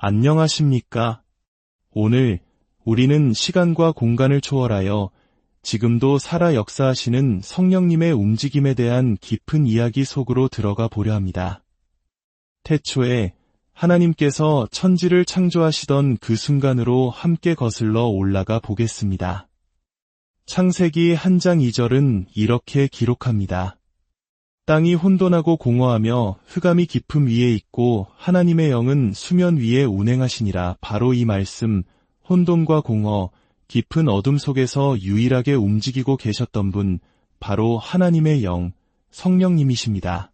안녕하십니까? 오늘 우리는 시간과 공간을 초월하여 지금도 살아 역사하시는 성령님의 움직임에 대한 깊은 이야기 속으로 들어가 보려 합니다. 태초에 하나님께서 천지를 창조하시던 그 순간으로 함께 거슬러 올라가 보겠습니다. 창세기 한 장 2절은 이렇게 기록합니다. 땅이 혼돈하고 공허하며 흑암이 깊음 위에 있고 하나님의 영은 수면 위에 운행하시니라 바로 이 말씀 혼돈과 공허 깊은 어둠 속에서 유일하게 움직이고 계셨던 분 바로 하나님의 영 성령님이십니다.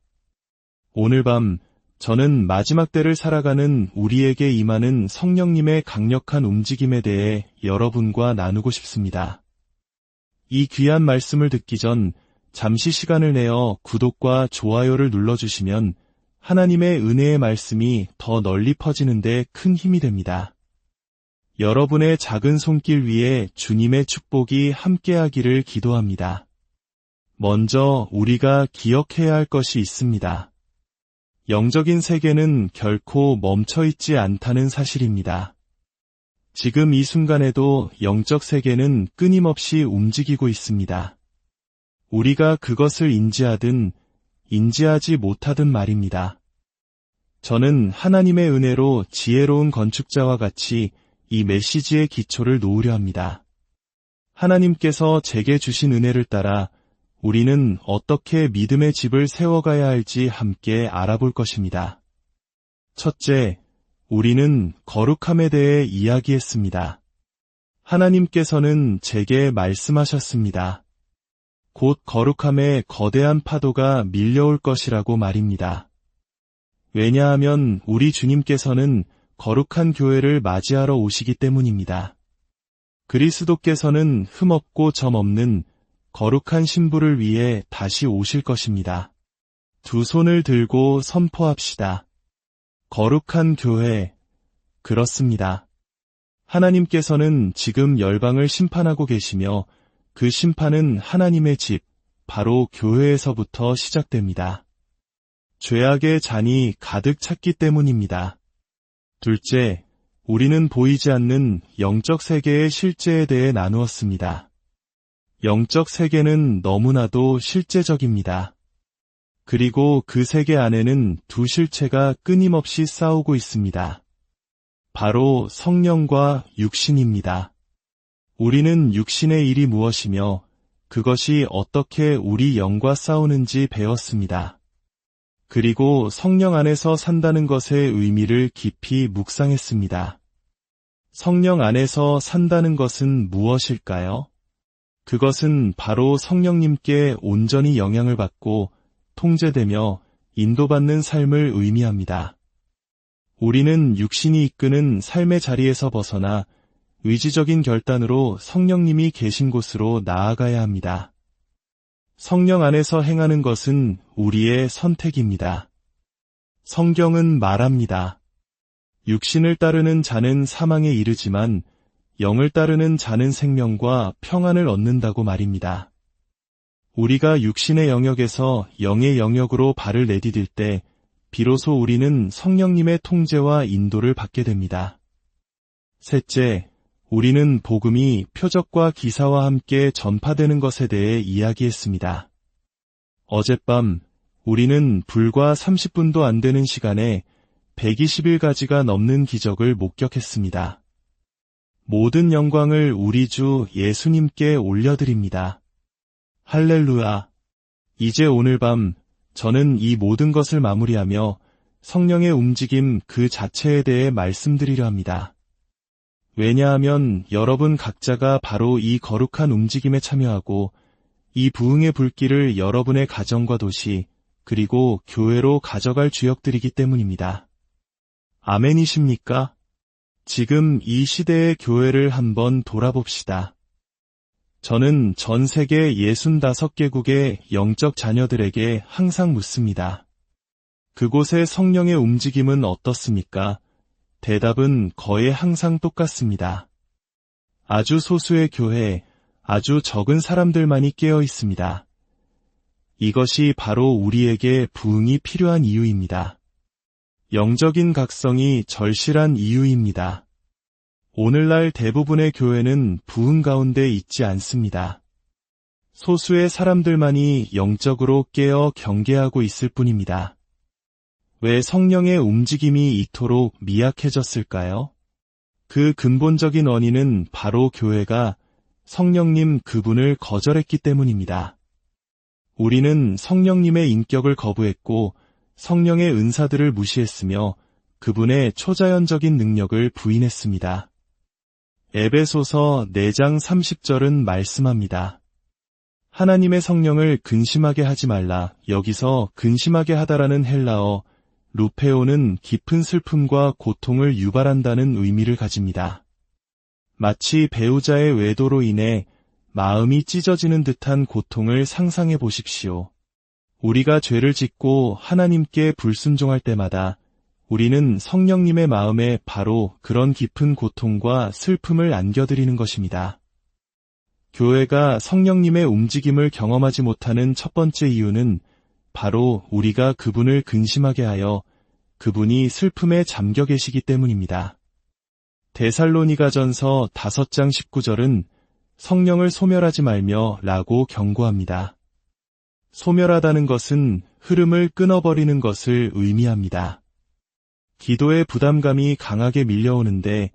오늘 밤 저는 마지막 때를 살아가는 우리에게 임하는 성령님의 강력한 움직임에 대해 여러분과 나누고 싶습니다. 이 귀한 말씀을 듣기 전 잠시 시간을 내어 구독과 좋아요를 눌러주시면 하나님의 은혜의 말씀이 더 널리 퍼지는데 큰 힘이 됩니다. 여러분의 작은 손길 위에 주님의 축복이 함께하기를 기도합니다. 먼저 우리가 기억해야 할 것이 있습니다. 영적인 세계는 결코 멈춰 있지 않다는 사실입니다. 지금 이 순간에도 영적 세계는 끊임없이 움직이고 있습니다. 우리가 그것을 인지하든 인지하지 못하든 말입니다. 저는 하나님의 은혜로 지혜로운 건축자와 같이 이 메시지의 기초를 놓으려 합니다. 하나님께서 제게 주신 은혜를 따라 우리는 어떻게 믿음의 집을 세워가야 할지 함께 알아볼 것입니다. 첫째, 우리는 거룩함에 대해 이야기했습니다. 하나님께서는 제게 말씀하셨습니다. 곧 거룩함에 거대한 파도가 밀려올 것이라고 말입니다. 왜냐하면 우리 주님께서는 거룩한 교회를 맞이하러 오시기 때문입니다. 그리스도께서는 흠없고 점없는 거룩한 신부를 위해 다시 오실 것입니다. 두 손을 들고 선포합시다. 거룩한 교회. 그렇습니다. 하나님께서는 지금 열방을 심판하고 계시며 그 심판은 하나님의 집, 바로 교회에서부터 시작됩니다. 죄악의 잔이 가득 찼기 때문입니다. 둘째, 우리는 보이지 않는 영적 세계의 실제에 대해 나누었습니다. 영적 세계는 너무나도 실제적입니다. 그리고 그 세계 안에는 두 실체가 끊임없이 싸우고 있습니다. 바로 성령과 육신입니다. 우리는 육신의 일이 무엇이며 그것이 어떻게 우리 영과 싸우는지 배웠습니다. 그리고 성령 안에서 산다는 것의 의미를 깊이 묵상했습니다. 성령 안에서 산다는 것은 무엇일까요? 그것은 바로 성령님께 온전히 영향을 받고 통제되며 인도받는 삶을 의미합니다. 우리는 육신이 이끄는 삶의 자리에서 벗어나 의지적인 결단으로 성령님이 계신 곳으로 나아가야 합니다. 성령 안에서 행하는 것은 우리의 선택입니다. 성경은 말합니다. 육신을 따르는 자는 사망에 이르지만 영을 따르는 자는 생명과 평안을 얻는다고 말입니다. 우리가 육신의 영역에서 영의 영역으로 발을 내디딜 때 비로소 우리는 성령님의 통제와 인도를 받게 됩니다. 셋째, 우리는 복음이 표적과 기사와 함께 전파되는 것에 대해 이야기했습니다. 어젯밤 우리는 불과 30분도 안 되는 시간에 120일가지가 넘는 기적을 목격했습니다. 모든 영광을 우리 주 예수님께 올려드립니다. 할렐루야. 이제 오늘 밤 저는 이 모든 것을 마무리하며 성령의 움직임 그 자체에 대해 말씀드리려 합니다. 왜냐하면 여러분 각자가 바로 이 거룩한 움직임에 참여하고 이 부흥의 불길을 여러분의 가정과 도시 그리고 교회로 가져갈 주역들이기 때문입니다. 아멘이십니까? 지금 이 시대의 교회를 한번 돌아봅시다. 저는 전 세계 65개국의 영적 자녀들에게 항상 묻습니다. 그곳의 성령의 움직임은 어떻습니까? 대답은 거의 항상 똑같습니다. 아주 소수의 교회, 아주 적은 사람들만이 깨어 있습니다. 이것이 바로 우리에게 부흥이 필요한 이유입니다. 영적인 각성이 절실한 이유입니다. 오늘날 대부분의 교회는 부흥 가운데 있지 않습니다. 소수의 사람들만이 영적으로 깨어 경계하고 있을 뿐입니다. 왜 성령의 움직임이 이토록 미약해졌을까요? 그 근본적인 원인은 바로 교회가 성령님 그분을 거절했기 때문입니다. 우리는 성령님의 인격을 거부했고 성령의 은사들을 무시했으며 그분의 초자연적인 능력을 부인했습니다. 에베소서 4장 30절은 말씀합니다. 하나님의 성령을 근심하게 하지 말라. 여기서 근심하게 하다라는 헬라어 루페오는 깊은 슬픔과 고통을 유발한다는 의미를 가집니다. 마치 배우자의 외도로 인해 마음이 찢어지는 듯한 고통을 상상해 보십시오. 우리가 죄를 짓고 하나님께 불순종할 때마다 우리는 성령님의 마음에 바로 그런 깊은 고통과 슬픔을 안겨드리는 것입니다. 교회가 성령님의 움직임을 경험하지 못하는 첫 번째 이유는 바로 우리가 그분을 근심하게 하여 그분이 슬픔에 잠겨 계시기 때문입니다. 데살로니가 전서 5장 19절은 성령을 소멸하지 말며 라고 경고합니다. 소멸하다는 것은 흐름을 끊어버리는 것을 의미합니다. 기도의 부담감이 강하게 밀려오는데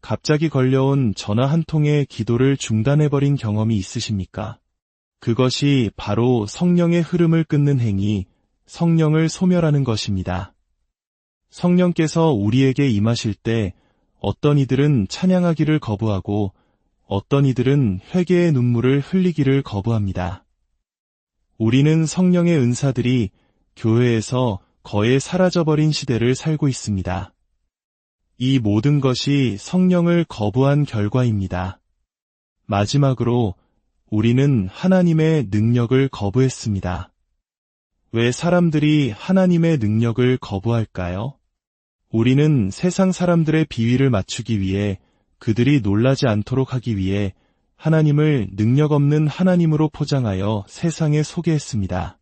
갑자기 걸려온 전화 한 통의 기도를 중단해버린 경험이 있으십니까? 그것이 바로 성령의 흐름을 끊는 행위, 성령을 소멸하는 것입니다. 성령께서 우리에게 임하실 때 어떤 이들은 찬양하기를 거부하고 어떤 이들은 회개의 눈물을 흘리기를 거부합니다. 우리는 성령의 은사들이 교회에서 거의 사라져버린 시대를 살고 있습니다. 이 모든 것이 성령을 거부한 결과입니다. 마지막으로 우리는 하나님의 능력을 거부했습니다. 왜 사람들이 하나님의 능력을 거부할까요? 우리는 세상 사람들의 비위를 맞추기 위해 그들이 놀라지 않도록 하기 위해 하나님을 능력 없는 하나님으로 포장하여 세상에 소개했습니다.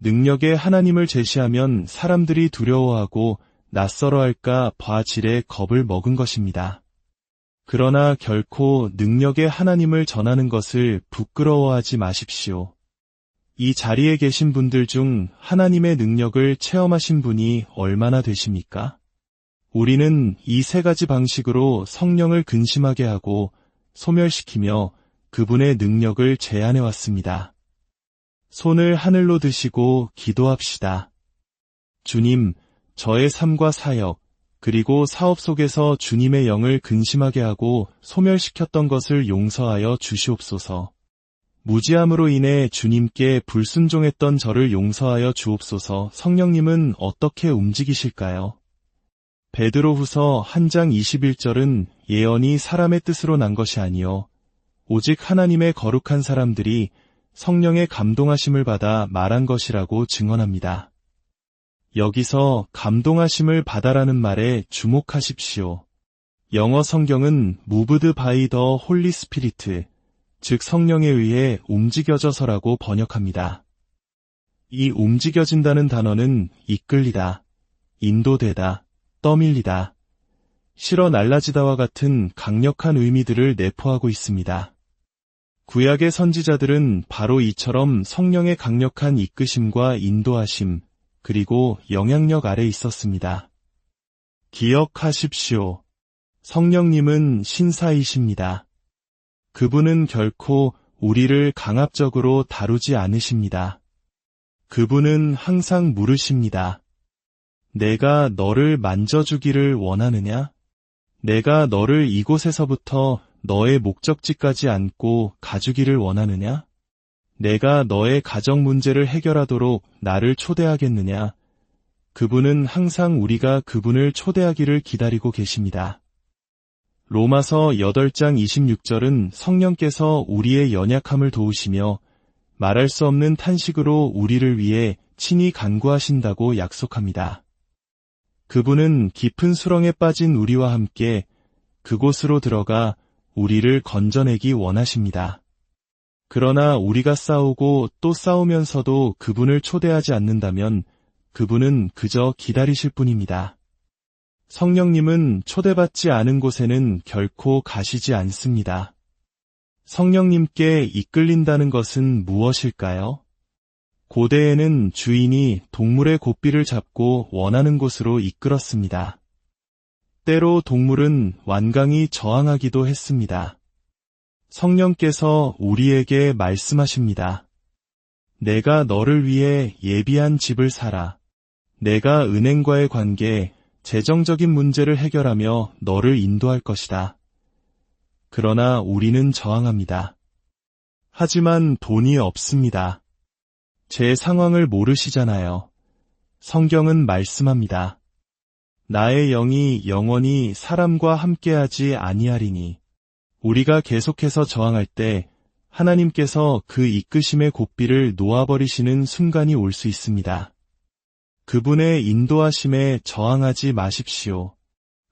능력의 하나님을 제시하면 사람들이 두려워하고 낯설어 할까 봐 질에 겁을 먹은 것입니다. 그러나 결코 능력의 하나님을 전하는 것을 부끄러워하지 마십시오. 이 자리에 계신 분들 중 하나님의 능력을 체험하신 분이 얼마나 되십니까? 우리는 이 세 가지 방식으로 성령을 근심하게 하고 소멸시키며 그분의 능력을 제안해 왔습니다. 손을 하늘로 드시고 기도합시다. 주님, 저의 삶과 사역, 그리고 사업 속에서 주님의 영을 근심하게 하고 소멸시켰던 것을 용서하여 주시옵소서. 무지함으로 인해 주님께 불순종했던 저를 용서하여 주옵소서 성령님은 어떻게 움직이실까요? 베드로 후서 한 장 21절은 예언이 사람의 뜻으로 난 것이 아니요 오직 하나님의 거룩한 사람들이 성령의 감동하심을 받아 말한 것이라고 증언합니다. 여기서 감동하심을 받아라는 말에 주목하십시오. 영어 성경은 moved by the Holy Spirit, 즉 성령에 의해 움직여져서라고 번역합니다. 이 움직여진다는 단어는 이끌리다, 인도되다, 떠밀리다, 실어 날라지다와 같은 강력한 의미들을 내포하고 있습니다. 구약의 선지자들은 바로 이처럼 성령의 강력한 이끄심과 인도하심, 그리고 영향력 아래 있었습니다. 기억하십시오. 성령님은 신사이십니다. 그분은 결코 우리를 강압적으로 다루지 않으십니다. 그분은 항상 물으십니다. 내가 너를 만져주기를 원하느냐? 내가 너를 이곳에서부터 너의 목적지까지 안고 가주기를 원하느냐? 내가 너의 가정 문제를 해결하도록 나를 초대하겠느냐? 그분은 항상 우리가 그분을 초대하기를 기다리고 계십니다. 로마서 8장 26절은 성령께서 우리의 연약함을 도우시며 말할 수 없는 탄식으로 우리를 위해 친히 간구하신다고 약속합니다. 그분은 깊은 수렁에 빠진 우리와 함께 그곳으로 들어가 우리를 건져내기 원하십니다. 그러나 우리가 싸우고 또 싸우면서도 그분을 초대하지 않는다면 그분은 그저 기다리실 뿐입니다. 성령님은 초대받지 않은 곳에는 결코 가시지 않습니다. 성령님께 이끌린다는 것은 무엇일까요? 고대에는 주인이 동물의 고삐를 잡고 원하는 곳으로 이끌었습니다. 때로 동물은 완강히 저항하기도 했습니다. 성령께서 우리에게 말씀하십니다. 내가 너를 위해 예비한 집을 사라. 내가 은행과의 관계, 재정적인 문제를 해결하며 너를 인도할 것이다. 그러나 우리는 저항합니다. 하지만 돈이 없습니다. 제 상황을 모르시잖아요. 성경은 말씀합니다. 나의 영이 영원히 사람과 함께하지 아니하리니 우리가 계속해서 저항할 때 하나님께서 그 이끄심의 고삐를 놓아버리시는 순간이 올 수 있습니다. 그분의 인도하심에 저항하지 마십시오.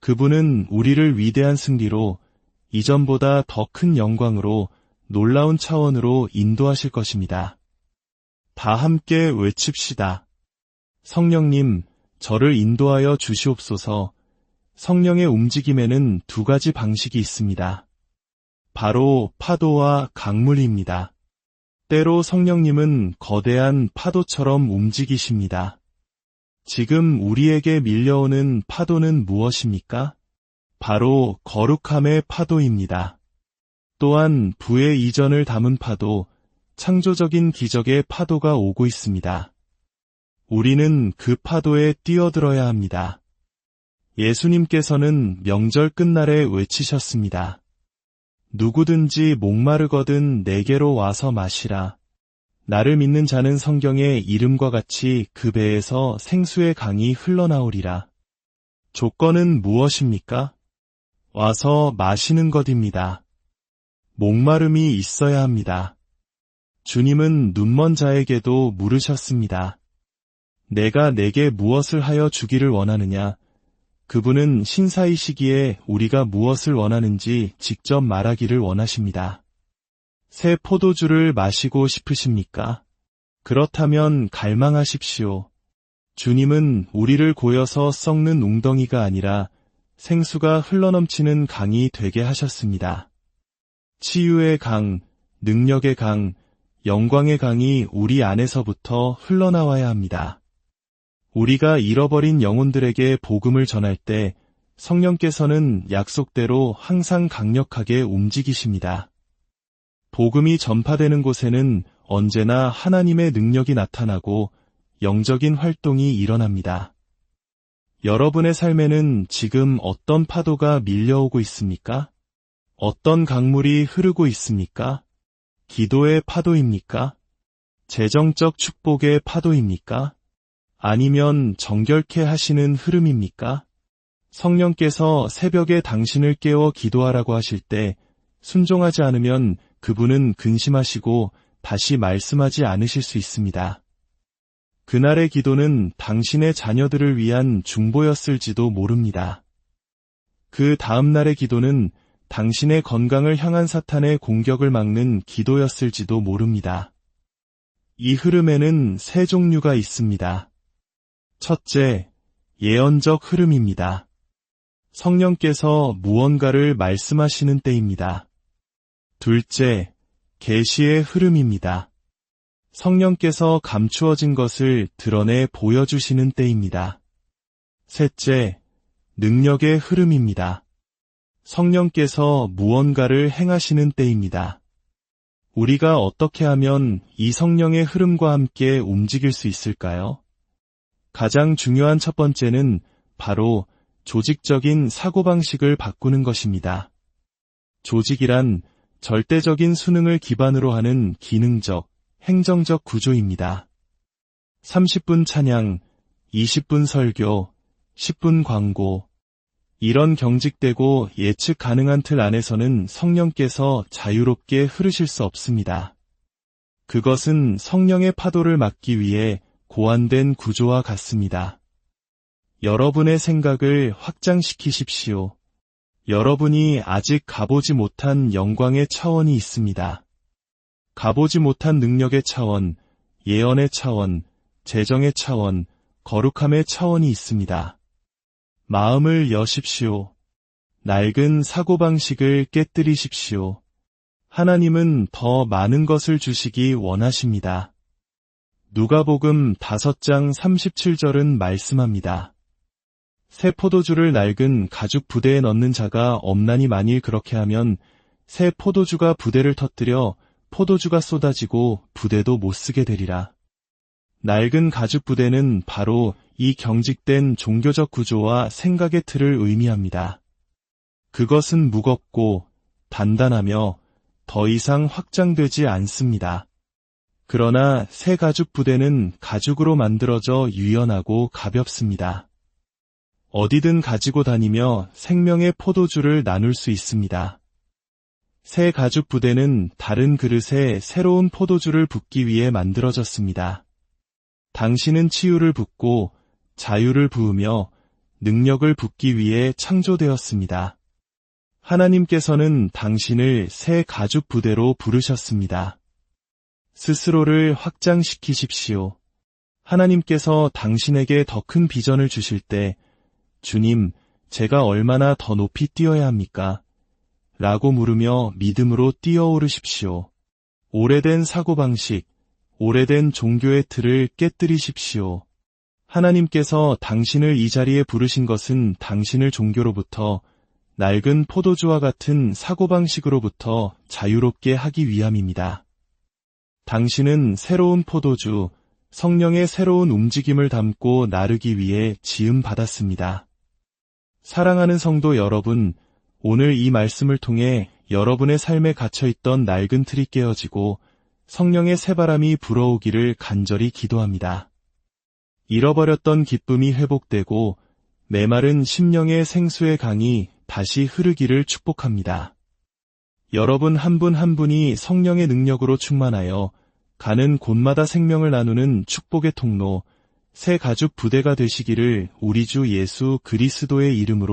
그분은 우리를 위대한 승리로 이전보다 더 큰 영광으로 놀라운 차원으로 인도하실 것입니다. 다 함께 외칩시다. 성령님, 저를 인도하여 주시옵소서 성령의 움직임에는 두 가지 방식이 있습니다. 바로 파도와 강물입니다. 때로 성령님은 거대한 파도처럼 움직이십니다. 지금 우리에게 밀려오는 파도는 무엇입니까? 바로 거룩함의 파도입니다. 또한 부의 이전을 담은 파도, 창조적인 기적의 파도가 오고 있습니다. 우리는 그 파도에 뛰어들어야 합니다. 예수님께서는 명절 끝날에 외치셨습니다. 누구든지 목마르거든 내게로 와서 마시라. 나를 믿는 자는 성경의 이름과 같이 그 배에서 생수의 강이 흘러나오리라. 조건은 무엇입니까? 와서 마시는 것입니다. 목마름이 있어야 합니다. 주님은 눈먼 자에게도 물으셨습니다. 내가 내게 무엇을 하여 주기를 원하느냐? 그분은 신사이시기에 우리가 무엇을 원하는지 직접 말하기를 원하십니다. 새 포도주를 마시고 싶으십니까? 그렇다면 갈망하십시오. 주님은 우리를 고여서 썩는 웅덩이가 아니라 생수가 흘러넘치는 강이 되게 하셨습니다. 치유의 강, 능력의 강, 영광의 강이 우리 안에서부터 흘러나와야 합니다. 우리가 잃어버린 영혼들에게 복음을 전할 때 성령께서는 약속대로 항상 강력하게 움직이십니다. 복음이 전파되는 곳에는 언제나 하나님의 능력이 나타나고 영적인 활동이 일어납니다. 여러분의 삶에는 지금 어떤 파도가 밀려오고 있습니까? 어떤 강물이 흐르고 있습니까? 기도의 파도입니까? 재정적 축복의 파도입니까? 아니면 정결케 하시는 흐름입니까? 성령께서 새벽에 당신을 깨워 기도하라고 하실 때 순종하지 않으면 그분은 근심하시고 다시 말씀하지 않으실 수 있습니다. 그날의 기도는 당신의 자녀들을 위한 중보였을지도 모릅니다. 그 다음날의 기도는 당신의 건강을 향한 사탄의 공격을 막는 기도였을지도 모릅니다. 이 흐름에는 세 종류가 있습니다. 첫째, 예언적 흐름입니다. 성령께서 무언가를 말씀하시는 때입니다. 둘째, 계시의 흐름입니다. 성령께서 감추어진 것을 드러내 보여주시는 때입니다. 셋째, 능력의 흐름입니다. 성령께서 무언가를 행하시는 때입니다. 우리가 어떻게 하면 이 성령의 흐름과 함께 움직일 수 있을까요? 가장 중요한 첫 번째는 바로 조직적인 사고방식을 바꾸는 것입니다. 조직이란 절대적인 수능을 기반으로 하는 기능적, 행정적 구조입니다. 30분 찬양, 20분 설교, 10분 광고, 이런 경직되고 예측 가능한 틀 안에서는 성령께서 자유롭게 흐르실 수 없습니다. 그것은 성령의 파도를 막기 위해 고안된 구조와 같습니다. 여러분의 생각을 확장시키십시오. 여러분이 아직 가보지 못한 영광의 차원이 있습니다. 가보지 못한 능력의 차원, 예언의 차원, 재정의 차원, 거룩함의 차원이 있습니다. 마음을 여십시오. 낡은 사고방식을 깨뜨리십시오. 하나님은 더 많은 것을 주시기 원하십니다. 누가복음 5장 37절은 말씀합니다. 새 포도주를 낡은 가죽 부대에 넣는 자가 없나니 만일 그렇게 하면 새 포도주가 부대를 터뜨려 포도주가 쏟아지고 부대도 못 쓰게 되리라. 낡은 가죽 부대는 바로 이 경직된 종교적 구조와 생각의 틀을 의미합니다. 그것은 무겁고 단단하며 더 이상 확장되지 않습니다. 그러나 새 가죽 부대는 가죽으로 만들어져 유연하고 가볍습니다. 어디든 가지고 다니며 생명의 포도주를 나눌 수 있습니다. 새 가죽 부대는 다른 그릇에 새로운 포도주를 붓기 위해 만들어졌습니다. 당신은 치유를 붓고 자유를 부으며 능력을 붓기 위해 창조되었습니다. 하나님께서는 당신을 새 가죽 부대로 부르셨습니다. 스스로를 확장시키십시오. 하나님께서 당신에게 더 큰 비전을 주실 때, 주님, 제가 얼마나 더 높이 뛰어야 합니까? 라고 물으며 믿음으로 뛰어오르십시오. 오래된 사고방식, 오래된 종교의 틀을 깨뜨리십시오. 하나님께서 당신을 이 자리에 부르신 것은 당신을 종교로부터 낡은 포도주와 같은 사고방식으로부터 자유롭게 하기 위함입니다. 당신은 새로운 포도주, 성령의 새로운 움직임을 담고 나르기 위해 지음 받았습니다. 사랑하는 성도 여러분, 오늘 이 말씀을 통해 여러분의 삶에 갇혀있던 낡은 틀이 깨어지고 성령의 새바람이 불어오기를 간절히 기도합니다. 잃어버렸던 기쁨이 회복되고 메마른 심령의 생수의 강이 다시 흐르기를 축복합니다. 여러분 한 분한 한 분이 성령의 능력으로 충만하여 가는 곳마다 생명을 나누는 축복의 통로, 새 가죽 부대가 되시기를 우리 주 예수 그리스도의 이름으로